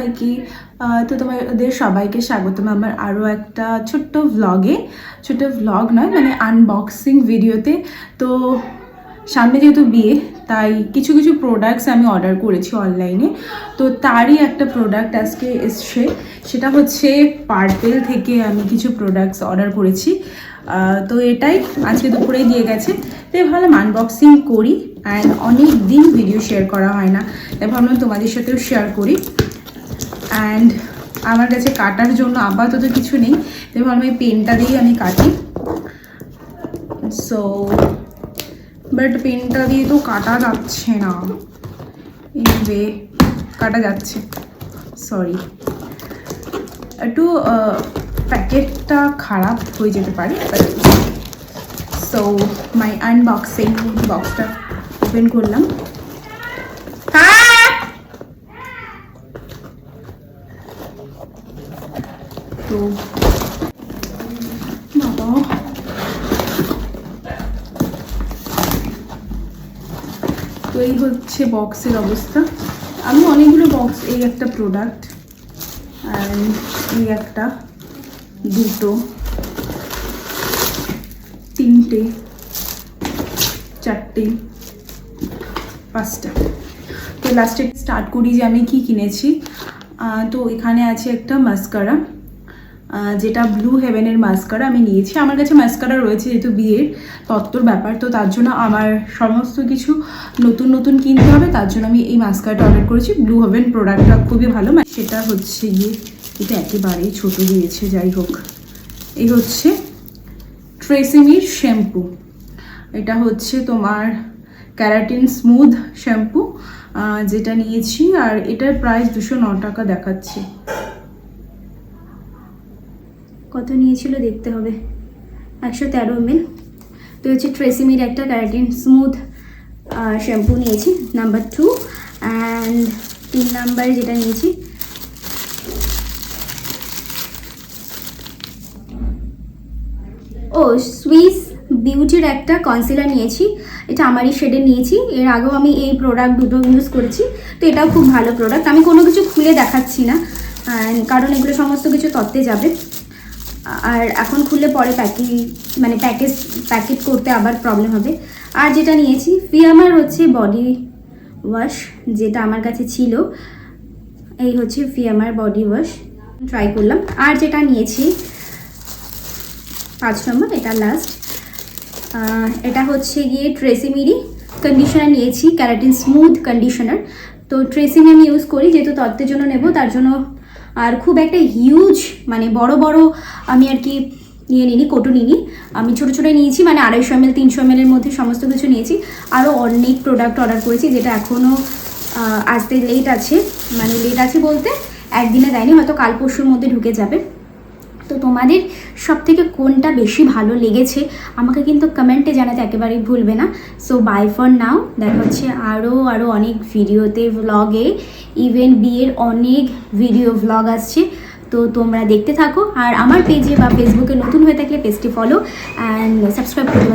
সবাইকে তো তোমাদের সবাইকে স্বাগতম আমার আরও একটা ছোট্ট ভ্লগে ছোট্ট ভ্লগ নয় মানে আনবক্সিং ভিডিওতে তো সামনে যেহেতু বিয়ে, তাই কিছু কিছু প্রোডাক্টস আমি অর্ডার করেছি অনলাইনে তো তারই একটা প্রোডাক্ট আজকে এসছে। সেটা হচ্ছে পার্পেল থেকে আমি কিছু প্রোডাক্টস অর্ডার করেছি। তো এটাই আজকে দুপুরেই দিয়ে গেছে। তাই ভাবলাম আনবক্সিং করি অ্যান্ড অনেক দিন ভিডিও শেয়ার করা হয় না। তাই ভাবলাম তোমাদের সাথেও শেয়ার করি। অ্যান্ড আমার কাছে কাটার জন্য আপাতত কিছু নেই। ভাবলাম এই পেনটা দিয়েই আমি কাটি। সো বাট পেনটা দিয়ে তো কাটা যাচ্ছে না। এনিওয়ে কাটা যাচ্ছে। সরি একটু প্যাকেটটা খারাপ হয়ে যেতে পারে সো মাই আনবক্সিং বক্সটা ওপেন করলাম। তো বাবা তো এই হচ্ছে বক্সের অবস্থা। আমি অনেকগুলো বক্স এই একটা প্রোডাক্ট অ্যান্ড এই একটা, দুটো, তিনটে, চারটে, পাঁচটা। তো লাস্টে স্টার্ট করি যে আমি কি কিনেছি। তো এখানে আছে একটা মাস্কারা যেটা ব্লু হেভেনের মাস্কারা আমি নিয়েছি। আমার কাছে মাস্কারা রয়েছে যেহেতু বিয়ের তত্ত্বর ব্যাপার, তো তার জন্য আমার সমস্ত কিছু নতুন নতুন কিনতে হবে, তার জন্য আমি এই মাস্কারাটা অর্ডার করেছি। ব্লু হেভেন প্রোডাক্টটা খুবই ভালো। সেটা হচ্ছে গিয়ে এটা একেবারেই ছোটো দিয়েছে যাই হোক। এই হচ্ছে ট্রেসিমির শ্যাম্পু এটা হচ্ছে তোমার ক্যারাটিন স্মুথ শ্যাম্পু যেটা নিয়েছি, আর এটার প্রাইস দুশো ন টাকা দেখাচ্ছে। কত নিয়েছিল দেখতে হবে। একশো তেরো এমএল তো হচ্ছে ট্রেসিমির একটা ক্যারাটিন স্মুথ শ্যাম্পু নিয়েছি নাম্বার টু অ্যান্ড তিন নাম্বারে যেটা নিয়েছি। ও সুইস বিউটির একটা কনসিলার নিয়েছি। এটা আমারই শেডে নিয়েছি। এর আগেও আমি এই প্রোডাক্ট দুটো ইউজ করেছি। তো এটাও খুব ভালো প্রোডাক্ট আমি কোনো কিছু খুলে দেখাচ্ছি না। কারণ এগুলো সমস্ত কিছু তত্ত্বে যাবে। আর এখন খুললে পরে প্যাকিং মানে প্যাকেজ প্যাকেট করতে আবার প্রবলেম হবে। আর যেটা নিয়েছি ফিয়ামার হচ্ছে বডি ওয়াশ যেটা আমার কাছে ছিল। এই হচ্ছে ফিয়ামার বডি ওয়াশ ট্রাই করলাম। আর যেটা নিয়েছি, পাঁচ নম্বর এটা লাস্ট এটা হচ্ছে গিয়ে ট্রেসিমিরি কন্ডিশনার নিয়েছি ক্যারাটিন স্মুথ কন্ডিশনার তো ট্রেসিং আমি ইউজ করি, যেহেতু তত্ত্বের জন্য নেব, তার জন্য আর খুব একটা হিউজ মানে বড় বড় আমি আর কি নিয়ে নিইনি কোটো নিইনি। আমি ছোটো ছোটো নিয়েছি মানে আড়াইশো এম এল তিনশো এম এর মধ্যে সমস্ত কিছু নিয়েছি। আরও অনেক প্রোডাক্ট অর্ডার করেছি, যেটা এখনও আসতে লেট আছে। মানে লেট আছে বলতে একদিনে দেয়নি, হয়তো কাল পরশুর মধ্যে ঢুকে যাবে। তো তোমাদের সব থেকে কোনটা বেশি ভালো লেগেছে? আমাকে কিন্তু কমেন্টে জানাতে একেবারেই ভুলবে না। সো বাই ফর নাও দেখা হচ্ছে আরও আরও অনেক ভিডিওতে ভ্লগে ইভেন বিয়ের অনেক ভিডিও ভ্লগ আসছে। তো তোমরা দেখতে থাকো। আর আমার পেজে বা ফেসবুকে নতুন হয়ে থাকলে পেজটি ফলো অ্যান্ড সাবস্ক্রাইব করতে